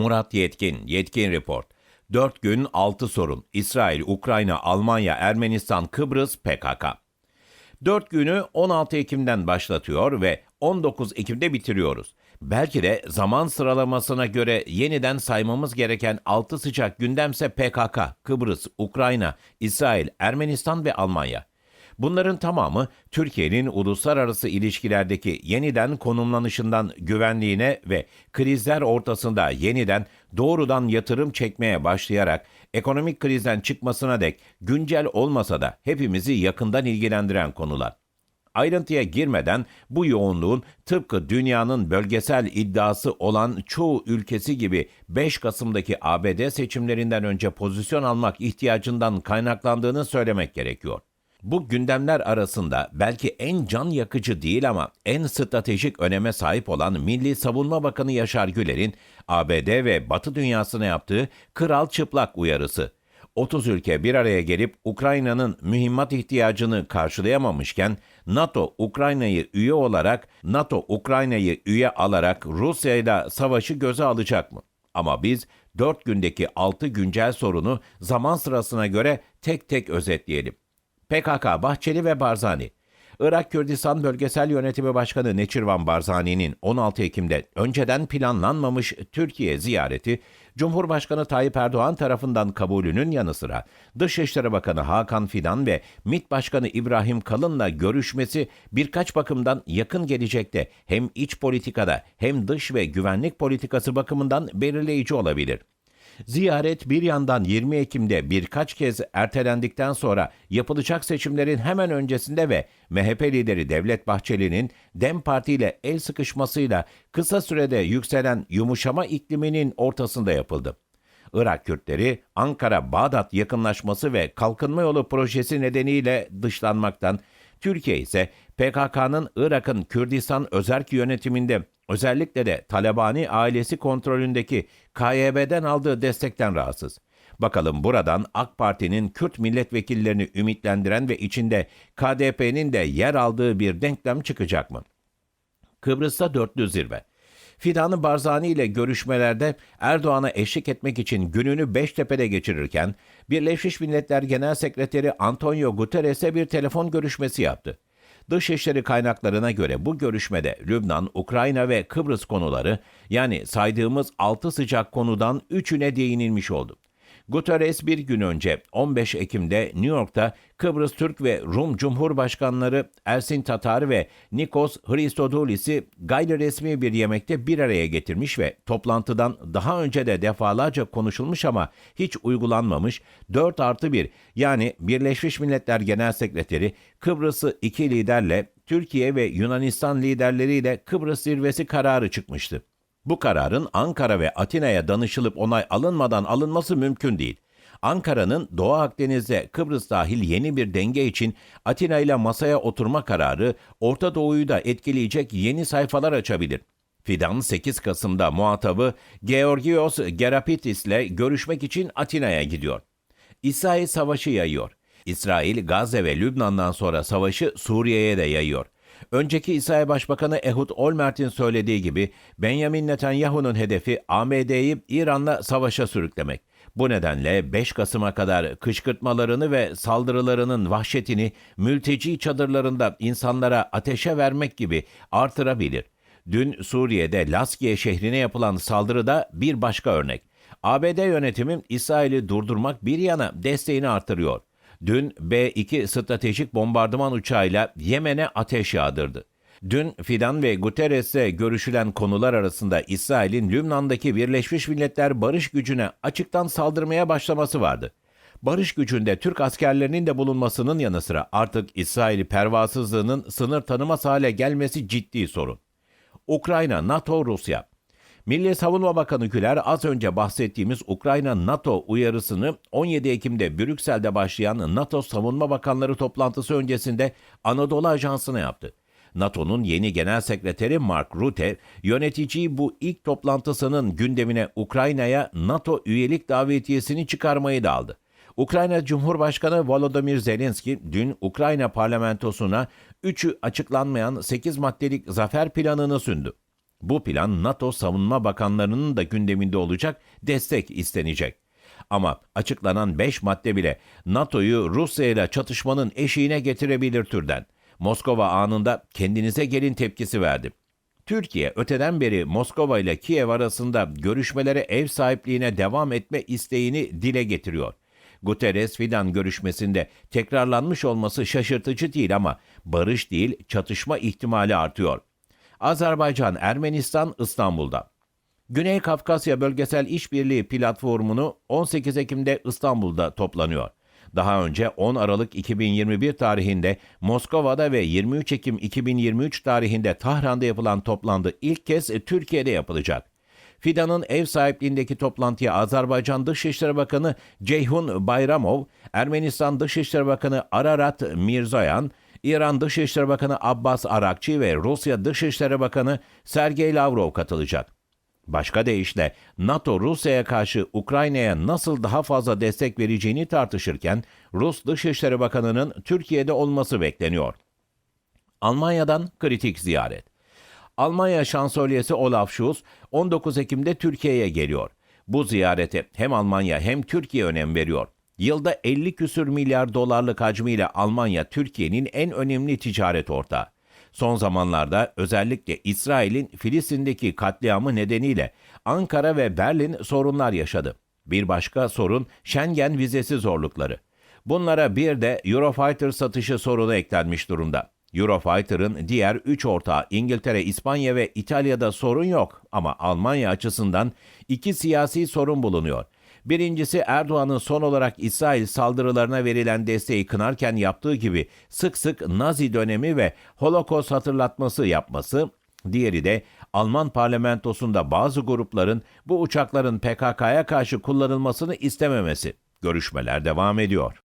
Murat Yetkin, Yetkin Report. 4 gün 6 sorun. İsrail, Ukrayna, Almanya, Ermenistan, Kıbrıs, PKK. 4 günü 16 Ekim'den başlatıyor ve 19 Ekim'de bitiriyoruz. Belki de zaman sıralamasına göre yeniden saymamız gereken 6 sıcak gündemse PKK, Kıbrıs, Ukrayna, İsrail, Ermenistan ve Almanya. Bunların tamamı Türkiye'nin uluslararası ilişkilerdeki yeniden konumlanışından güvenliğine ve krizler ortasında yeniden doğrudan yatırım çekmeye başlayarak ekonomik krizden çıkmasına dek güncel olmasa da hepimizi yakından ilgilendiren konular. Ayrıntıya girmeden bu yoğunluğun tıpkı dünyanın bölgesel iddiası olan çoğu ülkesi gibi 5 Kasım'daki ABD seçimlerinden önce pozisyon almak ihtiyacından kaynaklandığını söylemek gerekiyor. Bu gündemler arasında belki en can yakıcı değil ama en stratejik öneme sahip olan Milli Savunma Bakanı Yaşar Güler'in ABD ve Batı dünyasına yaptığı kral çıplak uyarısı. 30 ülke bir araya gelip Ukrayna'nın mühimmat ihtiyacını karşılayamamışken NATO Ukrayna'yı üye olarak NATO Ukrayna'yı üye alarak Rusya ile savaşı göze alacak mı? Ama biz 4 gündeki 6 güncel sorunu zaman sırasına göre tek tek özetleyelim. PKK, Bahçeli ve Barzani. Irak Kürdistan Bölgesel Yönetimi Başkanı Neçirvan Barzani'nin 16 Ekim'de önceden planlanmamış Türkiye ziyareti, Cumhurbaşkanı Tayyip Erdoğan tarafından kabulünün yanı sıra Dışişleri Bakanı Hakan Fidan ve MİT Başkanı İbrahim Kalın'la görüşmesi birkaç bakımdan yakın gelecekte hem iç politikada hem dış ve güvenlik politikası bakımından belirleyici olabilir. Ziyaret bir yandan 20 Ekim'de birkaç kez ertelendikten sonra yapılacak seçimlerin hemen öncesinde ve MHP lideri Devlet Bahçeli'nin DEM Parti ile el sıkışmasıyla kısa sürede yükselen yumuşama ikliminin ortasında yapıldı. Irak Kürtleri Ankara-Bağdat yakınlaşması ve kalkınma yolu projesi nedeniyle dışlanmaktan, Türkiye ise PKK'nın Irak'ın Kürdistan özerk yönetiminde özellikle de Talabani ailesi kontrolündeki KYB'den aldığı destekten rahatsız. Bakalım buradan AK Parti'nin Kürt milletvekillerini ümitlendiren ve içinde KDP'nin de yer aldığı bir denklem çıkacak mı? Kıbrıs'ta dörtlü zirve. Fidan'ı Barzani ile görüşmelerde Erdoğan'a eşlik etmek için gününü Beştepe'de geçirirken Birleşmiş Milletler Genel Sekreteri Antonio Guterres'e bir telefon görüşmesi yaptı. Dışişleri kaynaklarına göre bu görüşmede Lübnan, Ukrayna ve Kıbrıs konuları yani saydığımız 6 sıcak konudan 3'üne değinilmiş oldu. Guterres bir gün önce 15 Ekim'de New York'ta Kıbrıs Türk ve Rum Cumhurbaşkanları Ersin Tatar ve Nikos Christodoulis'i gayri resmi bir yemekte bir araya getirmiş ve toplantıdan daha önce de defalarca konuşulmuş ama hiç uygulanmamış 4 artı 1 yani Birleşmiş Milletler Genel Sekreteri Kıbrıs'ı iki liderle Türkiye ve Yunanistan liderleriyle Kıbrıs zirvesi kararı çıkmıştı. Bu kararın Ankara ve Atina'ya danışılıp onay alınmadan alınması mümkün değil. Ankara'nın Doğu Akdeniz'de Kıbrıs dahil yeni bir denge için Atina ile masaya oturma kararı Orta Doğu'yu da etkileyecek yeni sayfalar açabilir. Fidan 8 Kasım'da muhatabı Georgios Gerapitis ile görüşmek için Atina'ya gidiyor. İsrail savaşı yayıyor. İsrail, Gazze ve Lübnan'dan sonra savaşı Suriye'ye de yayıyor. Önceki İsrail Başbakanı Ehud Olmert'in söylediği gibi Benjamin Netanyahu'nun hedefi AMD'yi İran'la savaşa sürüklemek. Bu nedenle 5 Kasım'a kadar kışkırtmalarını ve saldırılarının vahşetini mülteci çadırlarında insanlara ateşe vermek gibi artırabilir. Dün Suriye'de Laskiye şehrine yapılan saldırıda bir başka örnek. ABD yönetimi İsrail'i durdurmak bir yana desteğini artırıyor. Dün B-2 stratejik bombardıman uçağıyla Yemen'e ateş yağdırdı. Dün Fidan ve Guterres'e görüşülen konular arasında İsrail'in Lübnan'daki Birleşmiş Milletler barış gücüne açıktan saldırmaya başlaması vardı. Barış gücünde Türk askerlerinin de bulunmasının yanı sıra artık İsrail pervasızlığının sınır tanımaz hale gelmesi ciddi sorun. Ukrayna, NATO, Rusya. Milli Savunma Bakanı Güler az önce bahsettiğimiz Ukrayna-NATO uyarısını 17 Ekim'de Brüksel'de başlayan NATO Savunma Bakanları toplantısı öncesinde Anadolu Ajansı'na yaptı. NATO'nun yeni genel sekreteri Mark Rutte, yöneticiyi bu ilk toplantısının gündemine Ukrayna'ya NATO üyelik davetiyesini çıkarmayı da aldı. Ukrayna Cumhurbaşkanı Volodymyr Zelenski dün Ukrayna parlamentosuna 3'ü açıklanmayan 8 maddelik zafer planını sündü. Bu plan NATO savunma bakanlarının da gündeminde olacak, destek istenecek. Ama açıklanan 5 madde bile NATO'yu Rusya ile çatışmanın eşiğine getirebilir türden. Moskova anında kendinize gelin tepkisi verdi. Türkiye öteden beri Moskova ile Kiev arasında görüşmelere ev sahipliğine devam etme isteğini dile getiriyor. Guterres-Fidan görüşmesinde tekrarlanmış olması şaşırtıcı değil ama barış değil çatışma ihtimali artıyor. Azerbaycan, Ermenistan, İstanbul'da. Güney Kafkasya Bölgesel İşbirliği Platformu'nu 18 Ekim'de İstanbul'da toplanıyor. Daha önce 10 Aralık 2021 tarihinde Moskova'da ve 23 Ekim 2023 tarihinde Tahran'da yapılan toplantı ilk kez Türkiye'de yapılacak. Fidan'ın ev sahipliğindeki toplantıya Azerbaycan Dışişleri Bakanı Ceyhun Bayramov, Ermenistan Dışişleri Bakanı Ararat Mirzoyan, İran Dışişleri Bakanı Abbas Arakçı ve Rusya Dışişleri Bakanı Sergey Lavrov katılacak. Başka deyişle NATO Rusya'ya karşı Ukrayna'ya nasıl daha fazla destek vereceğini tartışırken Rus Dışişleri Bakanı'nın Türkiye'de olması bekleniyor. Almanya'dan kritik ziyaret. Almanya Şansölyesi Olaf Scholz 19 Ekim'de Türkiye'ye geliyor. Bu ziyarete hem Almanya hem Türkiye önem veriyor. Yılda 50 küsür milyar dolarlık hacmiyle Almanya Türkiye'nin en önemli ticaret ortağı. Son zamanlarda özellikle İsrail'in Filistin'deki katliamı nedeniyle Ankara ve Berlin sorunlar yaşadı. Bir başka sorun Schengen vizesi zorlukları. Bunlara bir de Eurofighter satışı sorunu eklenmiş durumda. Eurofighter'ın diğer 3 ortağı İngiltere, İspanya ve İtalya'da sorun yok ama Almanya açısından iki siyasi sorun bulunuyor. Birincisi Erdoğan'ın son olarak İsrail saldırılarına verilen desteği kınarken yaptığı gibi sık sık Nazi dönemi ve Holocaust hatırlatması yapması. Diğeri de Alman parlamentosunda bazı grupların bu uçakların PKK'ya karşı kullanılmasını istememesi. Görüşmeler devam ediyor.